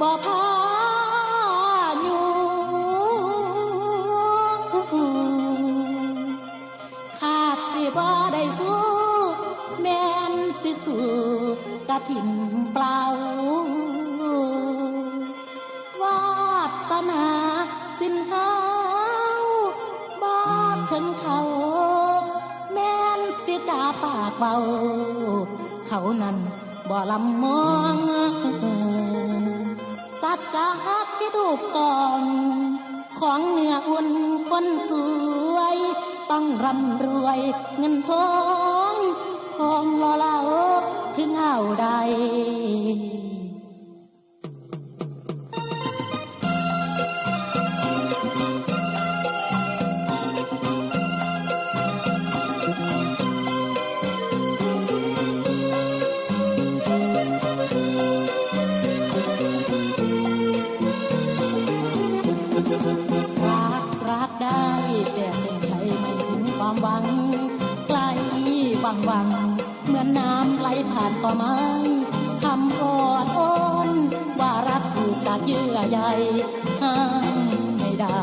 บ่พาหนูขาดสิบ่ได้สู้แม่นสิสู้กะถิ่นเปล่าวาสนาสินเฮาบ่ขินเขาแม่นสิตาปากเบาเขานั้นบ่ลำมอง สัจจะฮักที่ถูกก่อน ของเนื้ออุ่นคนสวย ต้องร่ำรวยเงินทอง ของลอเล่าถึงเอาใด วังไกลวังวัง เหมือนน้ำไหลผ่านต่อไม้คำอดอ้อนว่ารักถูกตัดเยื่อใยห้ามไม่ได้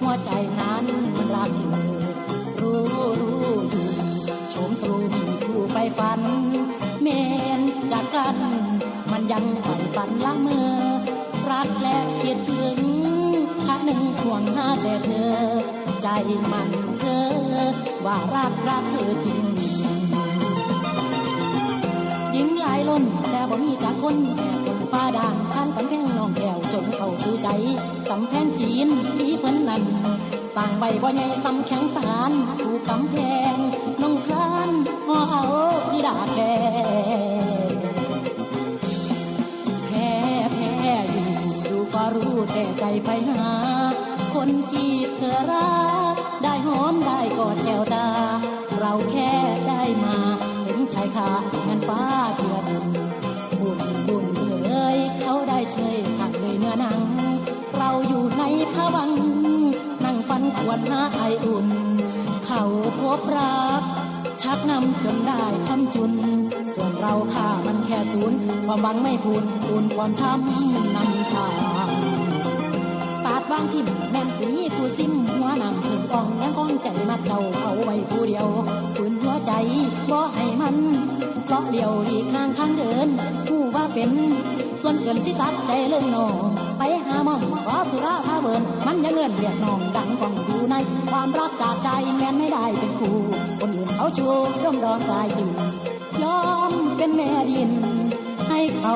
หัวใจนั้นมันรักจริงรู้รู้อยู่โฉมตรูมีผู้ไปฝัน เมนจากกัน มันยังใฝ่ฝันละเมอรักและคิดถึง หนึ่งห่วงหาแต่เธอ ใจมันเธอ ว่ารักรักเธอจริงยิ้มหลายล้นแต่บ่มีจากคนแค่คนฟ้าด่างข้างกำแพงน้องแก้วจนเข้าสู่ใจกำแพงจีนที่เพิ่นนั้นสร้างใบบ่ใหญ่ซำแข็งสารถูกกำแพงน้องครานห่อเอาที่ดาแด รู้แต่ใจไปหา คนที่เธอรัก ได้หอมได้กอดแก้วตา เราแค่ได้มาเห็นชายคาเงินฟ้าเถื่อนบุญบุญเอ่ยเขาได้เชยขัดเลยเนื้อหนัง เราอยู่ในผวัง นั่งฟันควรหาไออุ่น เขาพบรัก ชักนำจนได้ทำจุน ส่วนเราค่ามันแค่ศูนย์ความหวังไม่พูนคูณความช้ำนำทางตาดบางทิมแม่นสีผู้ซิมหัวนำถึงอ่องยังก้องใจมัดเจ้าเอาไว้ผู้เดียวฝืนหัวใจบ่ให้มันเพราะเดียวดีทางทางเดินผู้ว่าเป็นส่วนเกินสิตัดใจเรื่องนองไปหาหมองขอสุราพาเบินมันยังเงินเรียกน้องดังกองย ในความรักจากใจแม่นไม่ได้เป็นคู่คนอื่นเขาชูร่มร้อนกลายดินยอมเป็นแม่ดินให้เขา